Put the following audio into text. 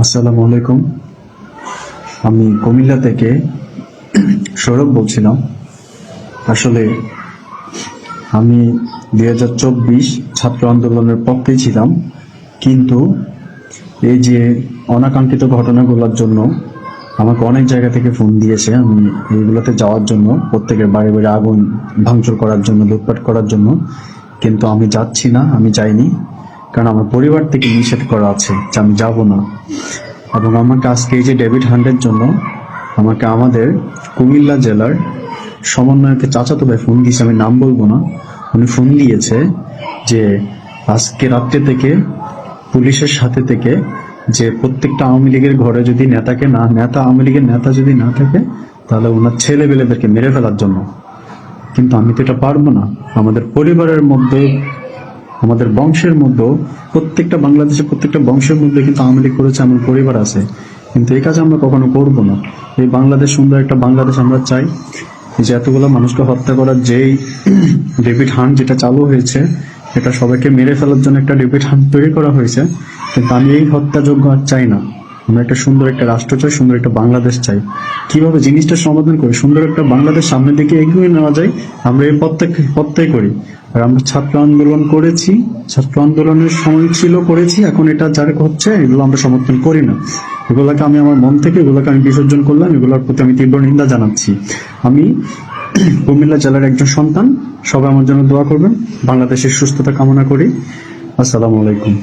আসসালামু আলাইকুম। আমি কুমিল্লা থেকে সৌরভ বলছিলাম। আসলে আমি দুই হাজার চব্বিশ ছাত্র আন্দোলনের পক্ষেই ছিলাম। কিন্তু এই যে অনাকাঙ্ক্ষিত ঘটনাগুলোর জন্য আমাকে অনেক জায়গা থেকে ফোন দিয়েছে আমি এইগুলোতে যাওয়ার জন্য, প্রত্যেকের বাড়ি বাড়ি আগুন ভাঙচুর করার জন্য, লুটপাট করার জন্য। কিন্তু আমি যাচ্ছি না, আমি যাইনি। কারণ আমার পরিবার থেকে নিষেধ করা আছে, যে আমি যাব না। এবং আমাকে আজকে এই যে ডেভিড হান্ডের জন্য আমাকে আমাদের কুমিল্লা জেলার সমন্বয়কে চাচাতো ভাই ফোন দিয়েছে, আমি নাম বলব না। উনি ফোন দিয়েছে যে আজকে রাত্রে থেকে পুলিশের সাথে থেকে যে প্রত্যেকটা আওয়ামী লীগের ঘরে যদি নেতাকে না, নেতা, আওয়ামী লীগের নেতা যদি না থাকে, তাহলে ওনার ছেলে বেলেদেরকে মেরে ফেলার জন্য। কিন্তু আমি তো এটা পারব না। আমাদের পরিবারের মধ্যে আমাদের বংশের মধ্যেও প্রত্যেকটা বাংলাদেশের প্রত্যেকটা বংশের মধ্যে কিন্তু আওয়ামী লীগ করেছে আমার পরিবার আছে। কিন্তু এই কাজ আমরা কখনো করব না। এই বাংলাদেশ সুন্দর একটা বাংলাদেশ আমরা চাই। যে এতগুলো মানুষকে হত্যা করার যেই ডেবিট হান্ট যেটা চালু হয়েছে, এটা সবাইকে মেরে ফেলার জন্য একটা ডেবিট হান্ট তৈরি করা হয়েছে। কিন্তু আমি এই হত্যাযোগ্য আর চাই না। আমরা একটা সুন্দর একটা রাষ্ট্র চাই, সুন্দর একটা বাংলাদেশ চাই। কীভাবে জিনিসটা সমাধান করি? সুন্দর একটা বাংলাদেশ সামনের দিকে এগিয়ে নেওয়া যায়, আমরা এই থেকে পথটাই করি। আর আমরা ছাত্র আন্দোলন করেছি, ছাত্র আন্দোলনের সময় ছিল, করেছি, এখন এটা যারা হচ্ছে, এগুলো আমরা সমর্থন করি না। এগুলোকে আমি আমার মন থেকে, এগুলোকে আমি বিসর্জন করলাম, এগুলোর প্রতি আমি তীব্র নিন্দা জানাচ্ছি। আমি কুমিল্লা জেলার একজন সন্তান, সবাই আমার জন্য দোয়া করবেন। বাংলাদেশের সুস্থতা কামনা করি। আসসালামু আলাইকুম।